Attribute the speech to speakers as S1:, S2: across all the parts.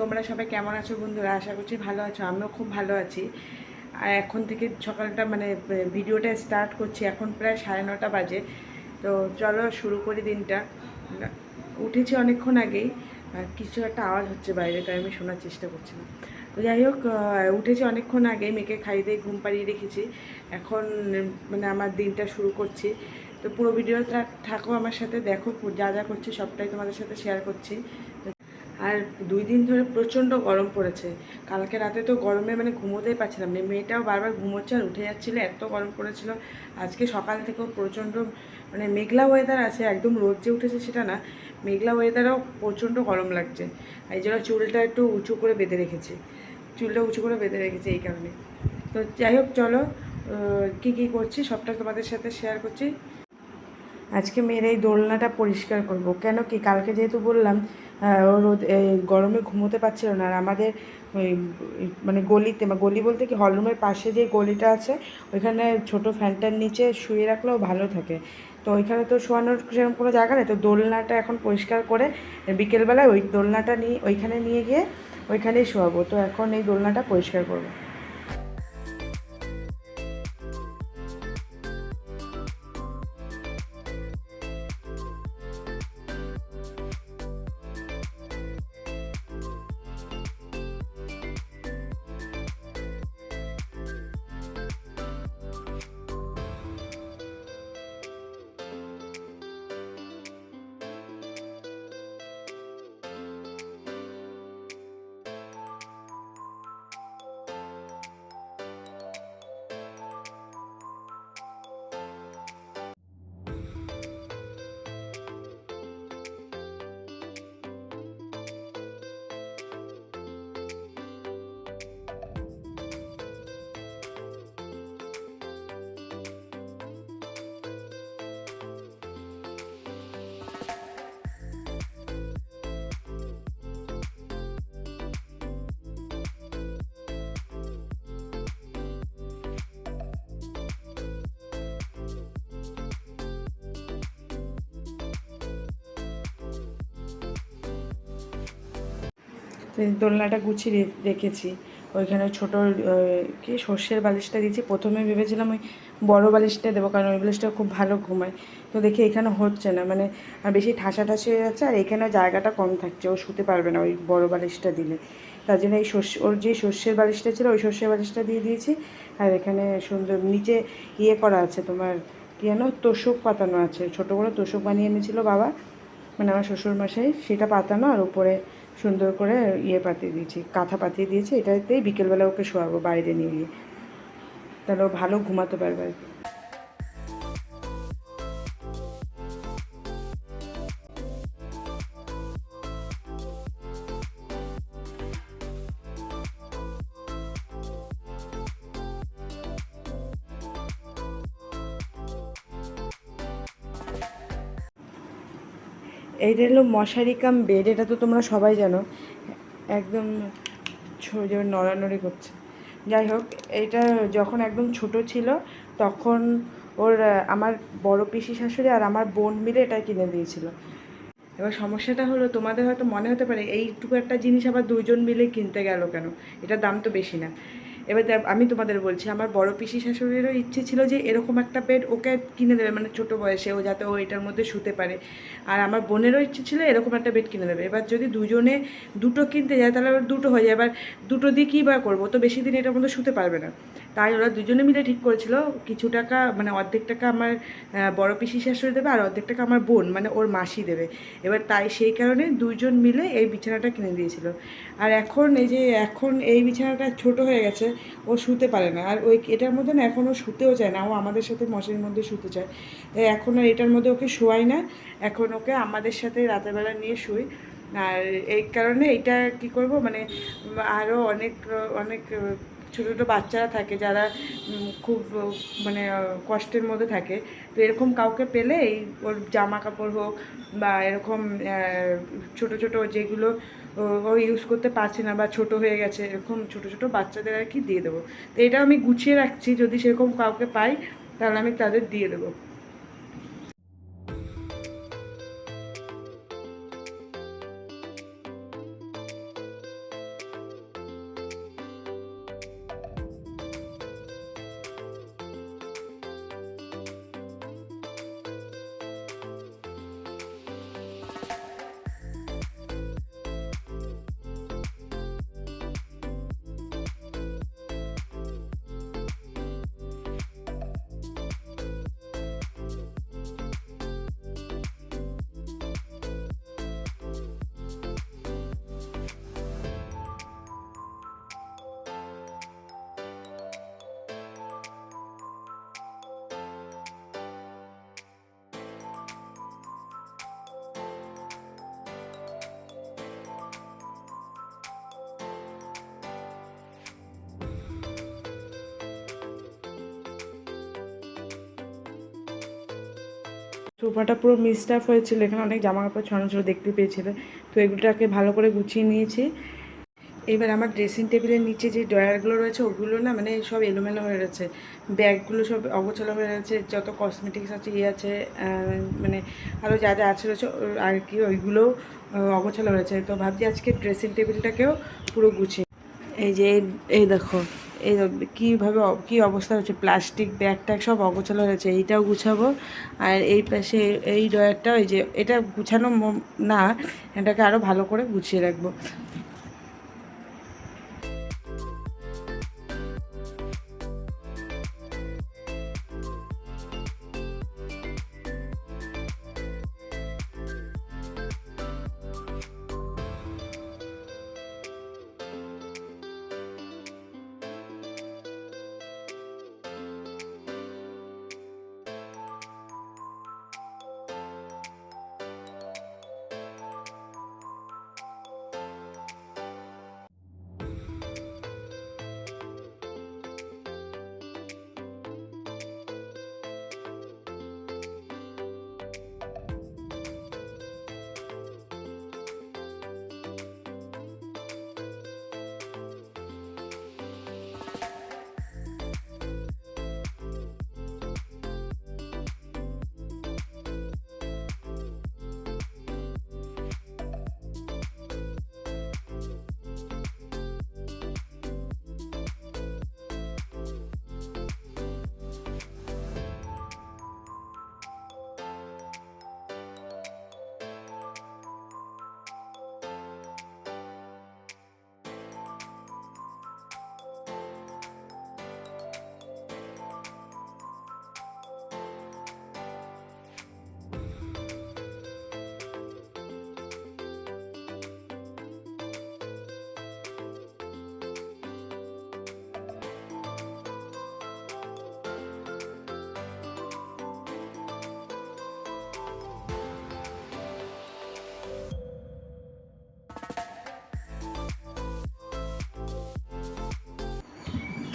S1: তোমরা সবাই কেমন আছো বন্ধুরা? আশা করছি ভালো আছো, আমিও খুব ভালো আছি। আর এখন থেকে সকালটা মানে ভিডিওটা স্টার্ট করছি এখন প্রায় সাড়ে নটা বাজে। তো চলো শুরু করি দিনটা। উঠেছি অনেকক্ষণ আগেই কিছু একটা আওয়াজ হচ্ছে বাইরে, তাই আমি শোনার চেষ্টা করছিলাম। তো যাই হোক উঠেছি অনেকক্ষণ আগেই মেয়েকে খাইয়ে দিয়ে ঘুম পাড়িয়ে রেখেছি। এখন মানে আমার দিনটা শুরু করছি। তো পুরো ভিডিওটা থাকো আমার সাথে, দেখো যা যা করছি সবটাই তোমাদের সাথে শেয়ার করছি। আর দুই দিন ধরে প্রচণ্ড গরম পড়েছে। কালকে রাতে তো গরমে মানে ঘুমোতেই পারছিলাম না। মেয়েটাও বারবার ঘুমোচ্ছে আর উঠে যাচ্ছিল, এত গরম পড়েছিল। আজকে সকাল থেকেও প্রচণ্ড মানে মেঘলা ওয়েদার আছে, একদম রোদ যে উঠেছে সেটা না। মেঘলা ওয়েদারও প্রচণ্ড গরম লাগছে। এই জন্য চুলটা একটু উঁচু করে বেঁধে রেখেছি। চুলটা উঁচু করে বেঁধে রেখেছি এই কারণে। তো যাই হোক, চলো কী কী করছি সবটা তোমাদের সাথে শেয়ার করছি। আজকে মেয়ের এই দোলনাটা পরিষ্কার করব। কেন কি? কালকে যেহেতু বললাম রোদ গরমে ঘুমোতে পারছিল না। আর আমাদের মানে গলিতে, বা গলি বলতে কি, হলরুমের পাশে যে গলিটা আছে, ওইখানে ছোট ফ্যানটার নিচে শুয়ে রাখলেও ভালো থাকে। তো ওইখানে তো শোয়ানোর সেরকম কোনো জায়গা নেই। তো দোলনাটা এখন পরিষ্কার করে, বিকেলবেলায় ওই দোলনাটা নিয়ে, ওইখানে নিয়ে গিয়ে ওইখানেই শোয়াবো। তো এখন এই দোলনাটা পরিষ্কার করব। দোলনাটা গুছিয়ে রেখেছি। ওইখানে ছোটো কি সর্ষের বালিশটা দিয়েছি। প্রথমে ভেবেছিলাম ওই বড় বালিশটা দেবো, কারণ ওই বালিশটা খুব ভালো ঘুমায়। তো দেখি এখানে হচ্ছে না মানে আর বেশি ঠাসা ঠাসি হয়ে যাচ্ছে, আর এখানে জায়গাটা কম থাকছে, ও শুতে পারবে না ওই বড় বালিশটা দিলে। তার জন্য এই সর্ষে, ওর যে সর্ষের বালিশটা ছিল, ওই সর্ষের বালিশটা দিয়ে দিয়েছি। আর এখানে সুন্দর নিচে ইয়ে করা আছে তোমার, কী যেন তোষক পাতানো আছে। ছোটো বড়ো তোষক বানিয়ে এনেছিল বাবা মানে আমার শ্বশুর শ্বশুরমশাই, সেটা পাতানো আর উপরে সুন্দর করে ইয়ে পাতিয়ে দিয়েছি, কাঁথা পাতিয়ে দিয়েছি এটাতেই বিকেলবেলা ওকে শোয়াবো, বাইরে নিয়ে গিয়ে তাহলে ও ভালো ঘুমাতে পারবে আর কি। এইটা হলো মশারি কাম বেড, এটা তো তোমরা সবাই জানো। একদম নড়ানড়ি করছে। যাই হোক এটা যখন একদম ছোট ছিল, তখন ওর আমার বড় পিসি শাশুড়ি আর আমার বোন মিলে এটা কিনে দিয়েছিল। এবার সমস্যাটা হলো, তোমাদের হয়তো মনে হতে পারে, এইটুকু একটা জিনিস আবার দুজন মিলে কিনতে গেল কেন? এটার দাম তো বেশি না। এবার আমি তোমাদের বলছি, আমার বড় পিসি শাশুড়িরও ইচ্ছে ছিল যে এরকম একটা বেড ওকে কিনে দেবে মানে ছোট বয়সে ও যাতে ও এটার মধ্যে শুতে পারে। আর আমার বোনেরও ইচ্ছে ছিল এরকম একটা বেড কিনে দেবে। এবার যদি দুজনে দুটো কিনতে যায়, তাহলে আবার দুটো হয়ে যায়। এবার দুটো দিয়ে কী বা করব? তো বেশি দিন এটার মধ্যে শুতে পারবে না। তাই ওরা দুজনে মিলে ঠিক করেছিল। কিছু টাকা মানে অর্ধেক টাকা আমার বড় পিসি শাশুড়ি দেবে আর অর্ধেক টাকা আমার বোন মানে ওর মাসি দেবে। এবার তাই সেই কারণে দুজন মিলে এই বিছানাটা কিনে দিয়েছিল। আর এখন এই যে, এখন এই বিছানাটা ছোট হয়ে গেছে, ও শুতে পারে না। আর ওই এটার মধ্যে না, এখন ও শুতেও চায় না। ও আমাদের সাথে মশারির মধ্যে শুতে চায়। তাই এখন আর এটার মধ্যে ওকে শোয়াই না। এখন ওকে আমাদের সাথে রাতের বেলা নিয়ে শুই। আর এই কারণে এটা কি করব মানে আরও অনেক অনেক ছোটো ছোটো বাচ্চারা থাকে যারা খুব মানে কষ্টের মধ্যে থাকে। তো এরকম কাউকে পেলে এই ওর জামা কাপড় হোক বা এরকম ছোট ছোট যেগুলো ও- ইউজ করতে পারছে না বা ছোট হয়ে গেছে, এরকম ছোট ছোট বাচ্চাদের আর কি দিয়ে দেবো। তো এটা আমি গুছিয়ে রাখছি, যদি সেরকম কাউকে পাই, তাহলে আমি তাদের দিয়ে দেবো। সোফাটা পুরো মিসটাফ হয়েছিল। এখানে অনেক জামা কাপড় ছড়ানো ছিল দেখতে পেয়েছিলে। তো এগুলোটাকে ভালো করে গুছিয়ে নিয়েছি। এবার আমার ড্রেসিং টেবিলের নিচে যে ড্রয়ারগুলো রয়েছে ওগুলো না মানে সব এলোমেলো হয়ে রয়েছে। ব্যাগগুলো সব অগোছালো হয়ে রয়েছে যত কসমেটিক্স আছে ইয়ে আছে মানে আরও যা যা আছে রয়েছে আর কি ওইগুলোও আহ, অগোছালো রয়েছে। তো ভাবছি আজকে ড্রেসিং টেবিলটাকেও পুরো গুছিয়ে এই যে এই দেখো। এই কীভাবে কী অবস্থা হচ্ছে? প্লাস্টিক ব্যাগ ট্যাগ সব অগোছালো হয়েছে এইটাও গুছাবো। আর এই পাশে এই ড্রয়ারটা ওই যে এটা গুছানো না, এটাকে আরও ভালো করে গুছিয়ে রাখব।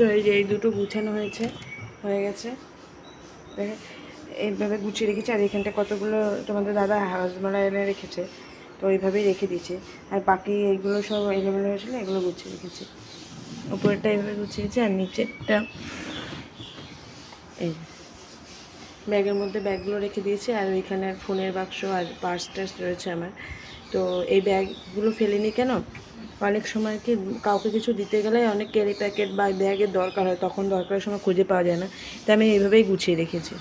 S1: তো এই যে এই দুটো গুছানো হয়েছে, হয়ে গেছে। দেখে এইভাবে গুছিয়ে রেখেছি, আর এখানটা কতগুলো তোমাদের দাদা হাজমালা এনে রেখেছে, তো ওইভাবেই রেখে দিয়েছে। আর বাকি এইগুলো সব এলোমেলো হয়েছিল এগুলো গুছিয়ে রেখেছি। উপরেরটা এইভাবে গুছিয়ে গুছিয়েছি আর নিচেরটা এই ব্যাগের মধ্যে ব্যাগগুলো রেখে দিয়েছি, আর ওইখানে ফোনের বাক্স আর পার্স টার্স রয়েছে আমার। তো এই ব্যাগগুলো ফেলিনি কেন? অনেক সময় কি কাউকে কিছু দিতে গেলে অনেক ক্যারি প্যাকেট বা ব্যাগের দরকার হয়, তখন দরকারের সময় খুঁজে পাওয়া যায় না। তাই আমি এইভাবেই গুছিয়ে রেখেছি।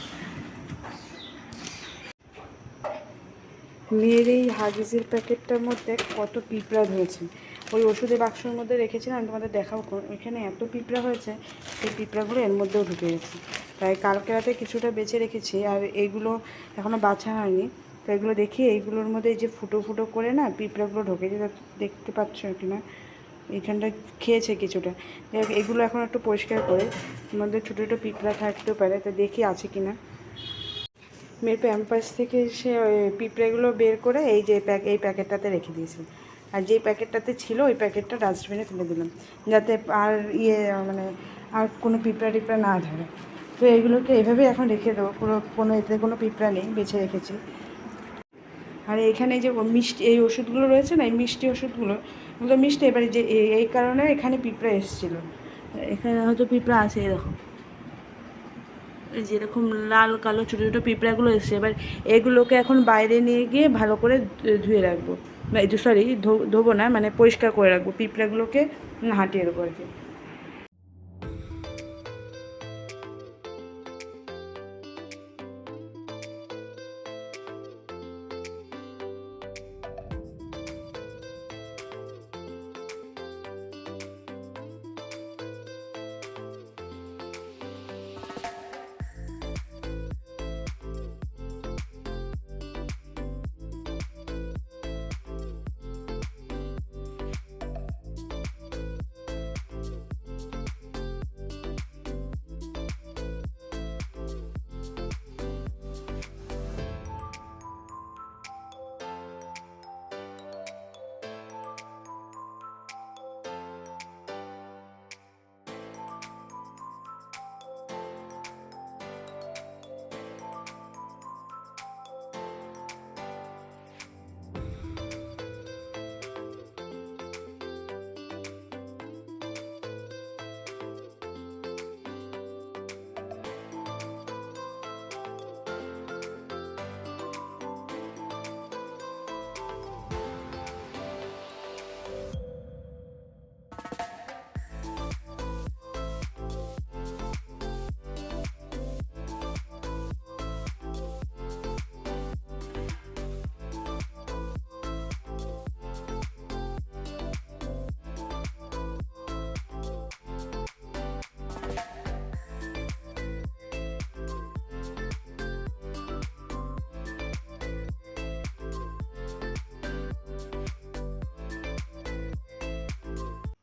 S1: মেয়ের এই হাগিসের প্যাকেটটার মধ্যে কত পিঁপড়া ধরেছে। ওই ওষুধের বাক্সের মধ্যে রেখেছিলাম, আমি তোমাদের দেখাও এখানে এত পিঁপড়া হয়েছে, সেই পিঁপড়াগুলো এর মধ্যেও ঢুকে গেছে। তাই কালকে রাতে কিছুটা বেঁচে রেখেছি, আর এইগুলো এখনও বাছা হয়নি। তো এগুলো দেখি, এইগুলোর মধ্যে এই যে ফুটো ফুটো করে না পিঁপড়াগুলো ঢোকে যেটা দেখতে পাচ্ছ কি না এইখানটা খেয়েছে কিছুটা। এগুলো এখন একটু পরিষ্কার করে মধ্যে ছোটো ছোটো পিঁপড়া থাকতেও পারে, তো দেখি আছে কি না মেয়ের প্যাম্পাস থেকে সে পিঁপড়েগুলো বের করে এই যে প্যাক, এই প্যাকেটটাতে রেখে দিয়েছি। আর যেই প্যাকেটটাতে ছিল, ওই প্যাকেটটা ডাস্টবিনে ফেলে দিলাম, যাতে আর ইয়ে মানে আর কোনো পিঁপড়া টিপড়া না ধরে। তো এগুলোকে এভাবেই এখন রেখে দেবো পুরো কোনো এতে কোনো পিঁপড়া নেই, বেছে রেখেছি। আর এখানে যে মিষ্টি, এই ওষুধগুলো রয়েছে না, এই মিষ্টি ওষুধগুলো ওগুলো মিষ্টি, এবারে যে এই- কারণে এখানে পিঁপড়া এসেছিল। এখানে হয়তো পিঁপড়া আছে এরকম যেরকম লাল, কালো, ছোটো ছোটো পিঁপড়াগুলো এসছে। এবার এগুলোকে এখন বাইরে নিয়ে গিয়ে ভালো করে ধুয়ে রাখব। সরি ধোবো না মানে পরিষ্কার করে রাখব পিঁপড়াগুলোকে, হাঁটিয়ে দেবো আর কি।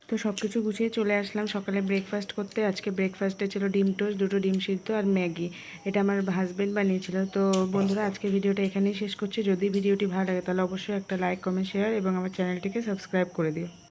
S1: তো সব কিছু গুছিয়ে চলে আসলাম সকালে ব্রেকফাস্ট করতে। আজকে ব্রেকফাস্টে ছিল ডিম টোস্ট দুটো ডিম সিদ্ধ আর ম্যাগি। এটা আমার হাজব্যান্ড বানিয়েছিল। তো বন্ধুরা আজকে ভিডিওটা এখানেই শেষ করছি। যদি ভিডিওটি ভালো লাগে তাহলে অবশ্যই একটা লাইক কমেন্ট শেয়ার এবং আমার চ্যানেলটিকে সাবস্ক্রাইব করে দিও।